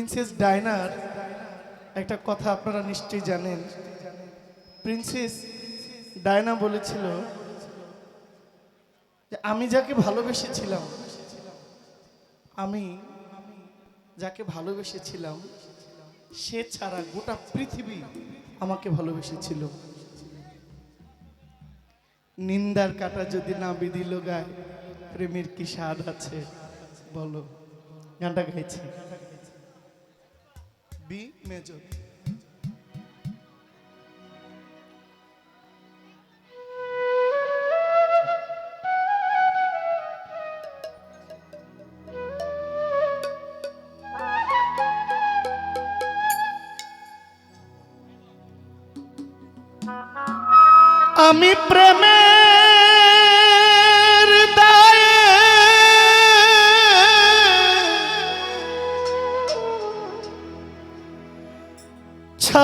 Princess ডায়নার একটা কথা আপনারা নিশ্চয়ই জানেন। প্রিন্সেস ডায়না বলেছিল যে, আমি যাকে ভালোবেসেছিলাম, আমি যাকে ভালোবেসেছিলাম, সে ছাড়া গোটা পৃথিবী আমাকে ভালোবেসেছিল। নিন্দার কাটা যদি না বিধিল গায়, প্রেমের কি স্বাদ আছে? বলো, গানটা গাইছি। বি মেজর আমি প্রেমের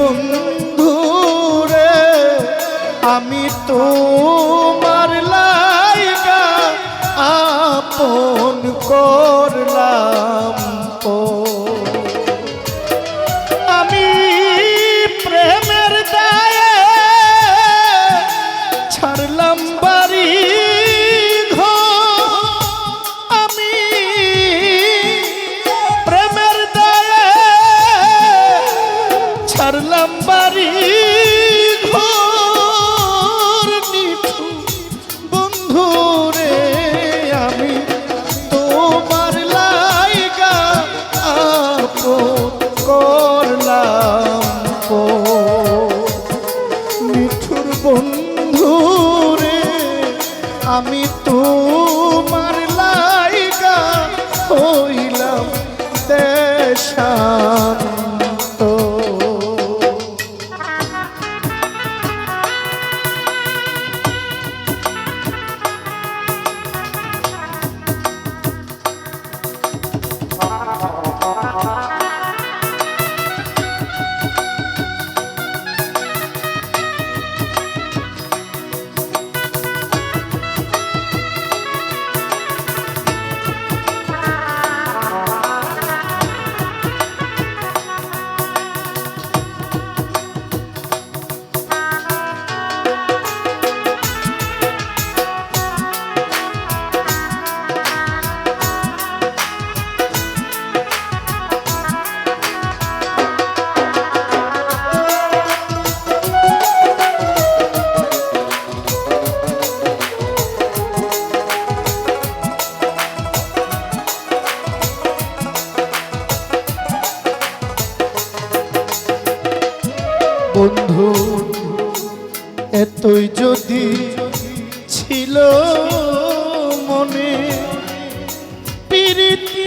বন্ধুরে আমি তোমার লাইগা আপন করলাম বন্ধু এতই যদি ছিল মনে প্রীতি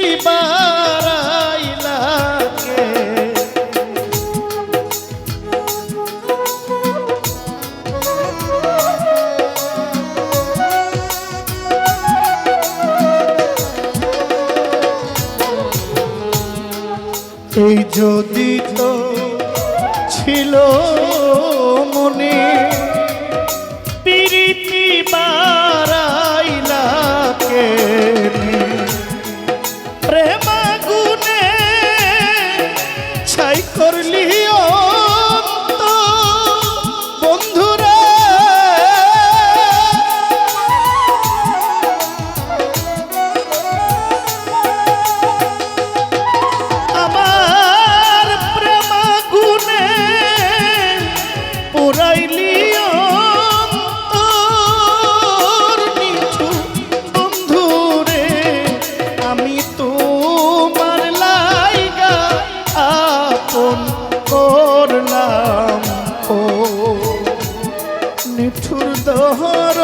এই যদি ছিল মনে। আপন করলাম ও। নিঠুর দহর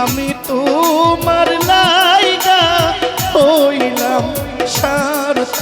আমি তোমার লাইগা হইলাম সার্থ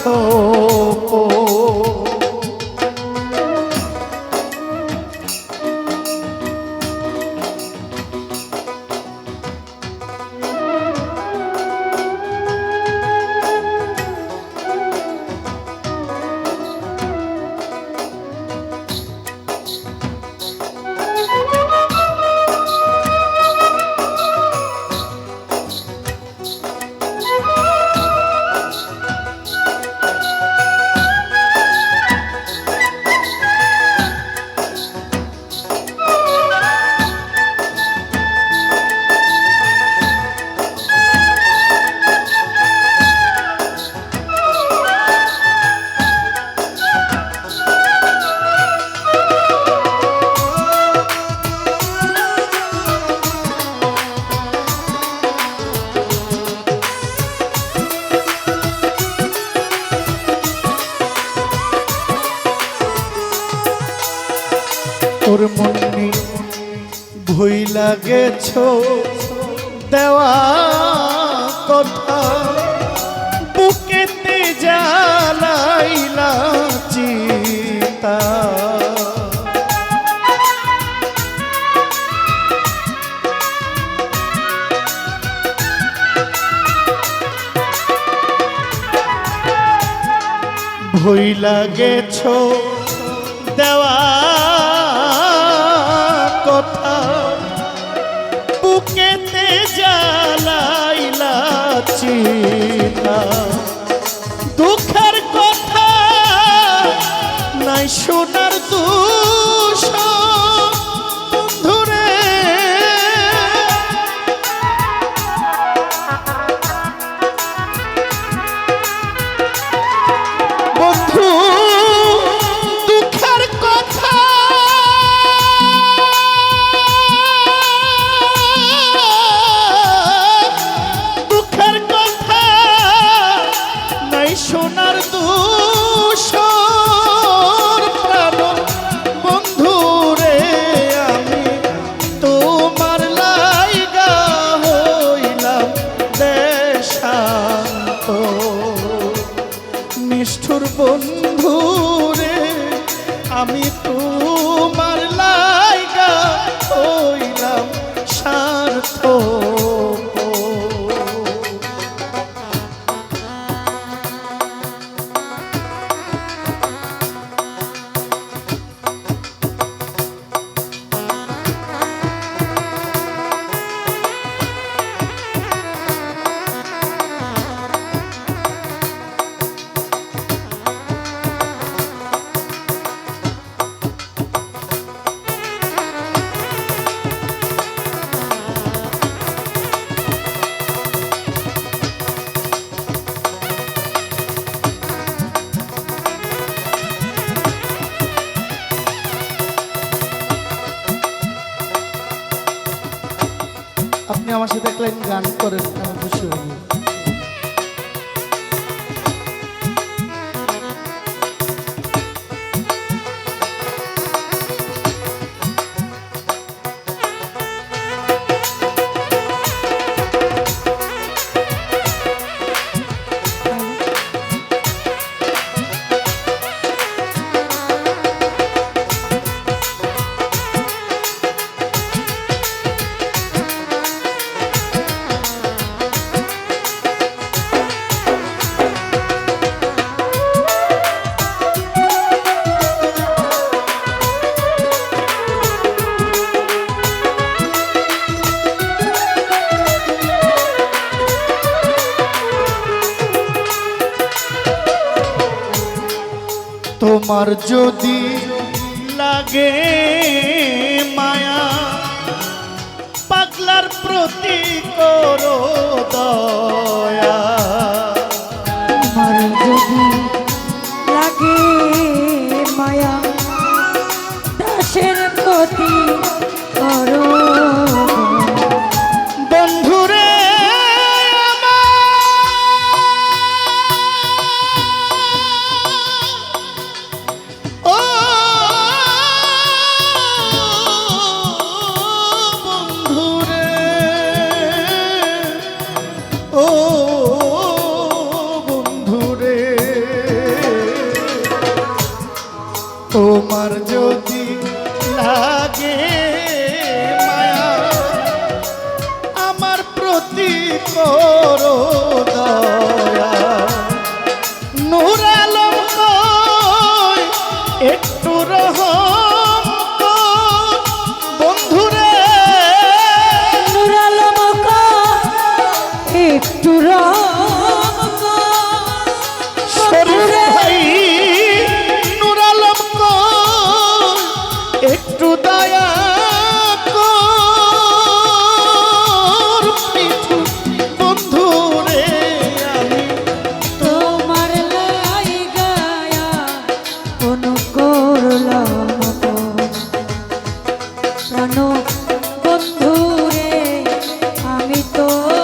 গেছ দেওয়া কথা। বুকেতে জ্বালাইলা চিতা ভইলা গেছ দেওয়া কথা বুকেতে জ্বালাইলা চিতা দুঃখের কথা নাই শোনার সাথে একটা গান করেন আমি খুশি হব তোমার যদি লাগে মায়া পাগলার প্রতি করো দয়া। তোমার যদি লাগে মায়া আমার প্রতি করো দয়া। নূর বন্ধু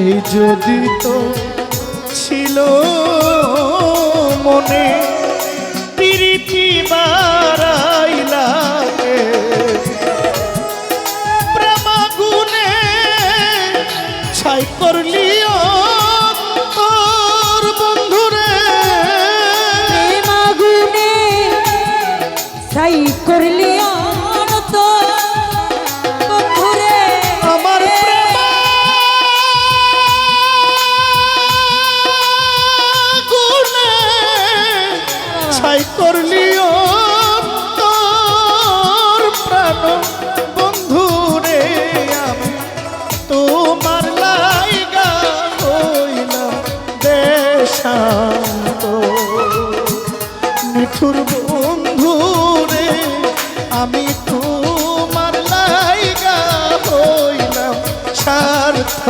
এই যদি তো ছিল মনে শান্ত। নিঠুর বন্ধু রে আমি তোমার লাইগা হইলাম স্বার্থ